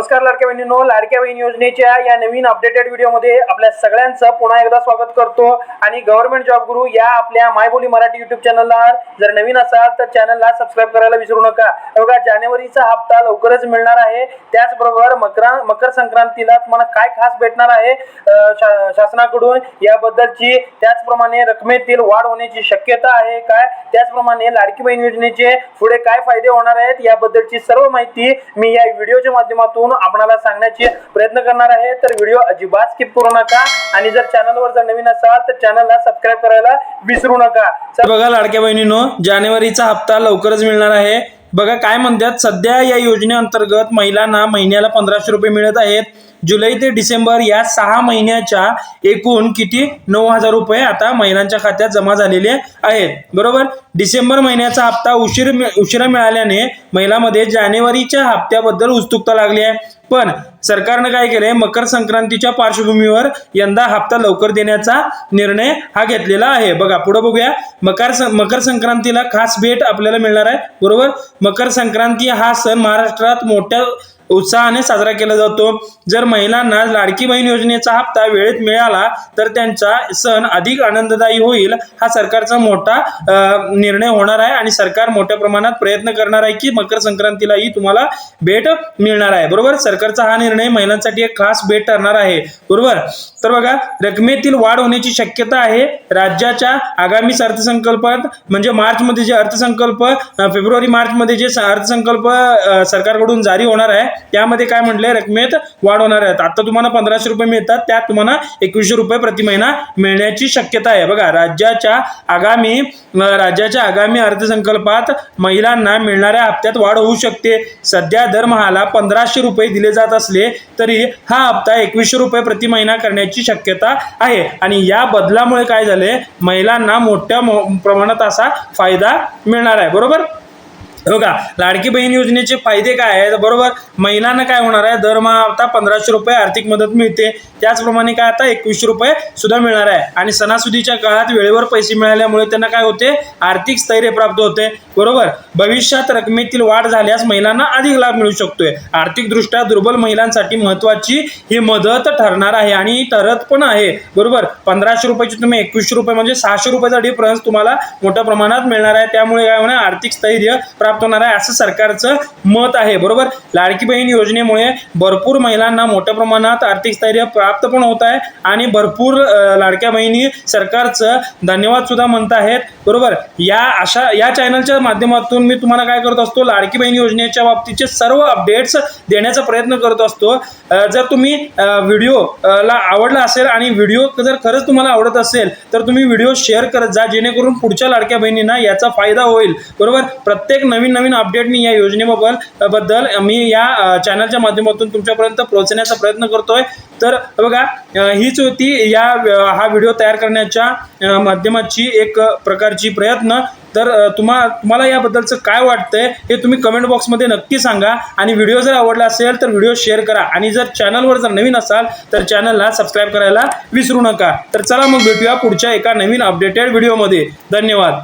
नमस्कार लाडक्या बहिणीनो लाडक्या बहीण योजनेच्या या नवीन अपडेटेड व्हिडिओमध्ये आपल्या सगळ्यांचं पुन्हा एकदा स्वागत करतो. आणि गव्हर्नमेंट जॉब गुरु या आपल्या मायबोली मराठी युट्यूब चॅनलला जर नवीन असाल तर चॅनलला सबस्क्राईब करायला विसरू नका. बघा जानेवारीचा हप्ता लवकरच मिळणार आहे. त्याचबरोबर मकरा मकर संक्रांतीला तुम्हाला काय खास भेटणार आहे शा- शासनाकडून याबद्दलची त्याचप्रमाणे रकमेतील वाढ होण्याची शक्यता आहे काय? त्याचप्रमाणे लाडकी बहीण योजनेचे पुढे काय फायदे होणार आहेत याबद्दलची सर्व माहिती मी या व्हिडिओच्या माध्यमातून आपणाला सांगण्याचे प्रयत्न करणार आहे. तर व्हिडिओ अजिबात स्किप करू नका. आणि जर चॅनलवर जर नवीन असाल तर चॅनलला सबस्क्राईब करायला विसरू नका. तर बघा लाडक्या बहिणीनो जानेवारीचा हप्ता लवकरच मिळणार आहे. बघा काय म्हणतात सध्या या योजनेअंतर्गत महिलांना महिन्याला पंधराशे रुपये मिळत आहेत. जुलै ते डिसेंबर या सहा महिन्याच्या एकूण किती? नऊ हजार रुपये आता महिलांच्या खात्यात जमा झालेले आहेत. बरोबर? डिसेंबर महिन्याचा हप्ता उशीर उशिरा मिळाल्याने महिलांमध्ये जानेवारीच्या हप्त्याबद्दल उत्सुकता लागली आहे. पण सरकारनं काय केलंय? मकर संक्रांतीच्या पार्श्वभूमीवर यंदा हप्ता लवकर देण्याचा निर्णय हा घेतलेला आहे. बघा पुढे बघूया. मकर सं- मकर संक्रांतीला खास भेट आपल्याला मिळणार आहे. बरोबर? मकर संक्रांती हा सण महाराष्ट्रात मोठ्या उत्साहाने साजरा केला जातो. जर महिलांना लाडकी बहीण योजनेचा हप्ता वेळेत मिळाला तर त्यांचा सण अधिक आनंददायी होईल हा सरकारचा मोठा निर्णय होणार आहे आणि सरकार मोठ्या प्रमाणात प्रयत्न करणार आहे की मकर संक्रांतीलाही तुम्हाला भेट मिळणार आहे. बरोबर? सरकारचा हा निर्णय महिलांसाठी एक खास भेट ठरणार आहे. बरोबर? तर बघा रकमेतील वाढ होण्याची शक्यता आहे. राज्याच्या आगामी अर्थसंकल्पात म्हणजे मार्च मध्ये जे अर्थसंकल्प फेब्रुवारी मार्च मध्ये जे अर्थसंकल्प सरकारकडून जारी होणार आहे त्यामध्ये काय म्हटलंय? रकमेत वाढ होणार आहे आता तुम्हाला पंधराशे रुपये मिळतात. त्यात तुम्हाला एकवीसशे रुपये प्रति महिना मिळण्याची शक्यता आहे. बघा राज्याच्या आगामी राज्याच्या आगामी अर्थसंकल्पात महिलांना मिळणाऱ्या हप्त्यात वाढ होऊ शकते. सध्या दरमहाला पंधराशे रुपये दिले जात असले तरी हा हप्ता एकवीसशे रुपये प्रति महिना करण्याची शक्यता आहे. आणि या बदलामुळे काय झाले महिलांना मोठ्या प्रमाणात असा फायदा मिळणार आहे. बरोबर? हो का लाडकी बहीण योजनेचे फायदे काय आहेत? बरोबर महिलांना काय होणार आहे? दरमहा आता पंधराशे रुपये आर्थिक मदत मिळते. त्याचप्रमाणे काय आता एकवीसशे रुपये सुद्धा मिळणार आहे. आणि सणासुदीच्या काळात वेळेवर पैसे मिळाल्यामुळे त्यांना काय होते? आर्थिक स्थैर्य प्राप्त होते. बरोबर भविष्यात रकमेतील वाढ झाल्यास महिलांना अधिक लाभ मिळू शकतोय. आर्थिकदृष्ट्या दुर्बल महिलांसाठी महत्वाची ही मदत ठरणार आहे आणि ठरत पण आहे. बरोबर पंधराशे रुपयाची तुम्ही एकवीसशे रुपये म्हणजे सहाशे रुपयाचा डिफरन्स तुम्हाला मोठ्या प्रमाणात मिळणार आहे. त्यामुळे काय होणार? आर्थिक स्थैर्य प्राप्त होणार आहे असं सरकारचं मत आहे बरोबर? लाडकी बहीण योजनेमुळे भरपूर महिलांना मोठ्या प्रमाणात आर्थिक स्थैर्य प्राप्त पण होत आहे आणि भरपूर लाडक्या बहिणी सरकारचं धन्यवाद सुद्धा म्हणत आहेत बरोबर? या अशा या चॅनलच्या माध्यमातून मी तुम्हाला काय करत असतो लाडकी बहीण योजनेच्या बाबतीचे सर्व अपडेट्स देण्याचा प्रयत्न करत असतो. जर तुम्ही व्हिडिओ ला आवडला असेल आणि व्हिडिओ जर खरंच तुम्हाला आवडत असेल तर तुम्ही व्हिडिओ शेअर करत जा जेणेकरून पुढच्या लाडक्या बहिणींना याचा फायदा होईल बरोबर? प्रत्येक नवीन नवीन नवीन अपडेट मी या योजनेबद्दल बद्दल मी या चॅनलच्या माध्यमातून तुमच्यापर्यंत पोहोचण्याचा प्रयत्न करतोय. तर बघा हीच होती या हा व्हिडिओ तयार करण्याच्या माध्यमाची एक प्रकारची प्रयत्न. तर तुम्हा तुम्हाला याबद्दलचं काय वाटतंय हे तुम्ही कमेंट बॉक्समध्ये नक्की सांगा. आणि व्हिडिओ जर आवडला असेल तर व्हिडिओ शेअर करा. आणि जर चॅनलवर जर नवीन असाल तर चॅनलला सबस्क्राईब करायला विसरू नका. तर चला मग भेटूया पुढच्या एका नवीन अपडेटेड व्हिडिओमध्ये धन्यवाद.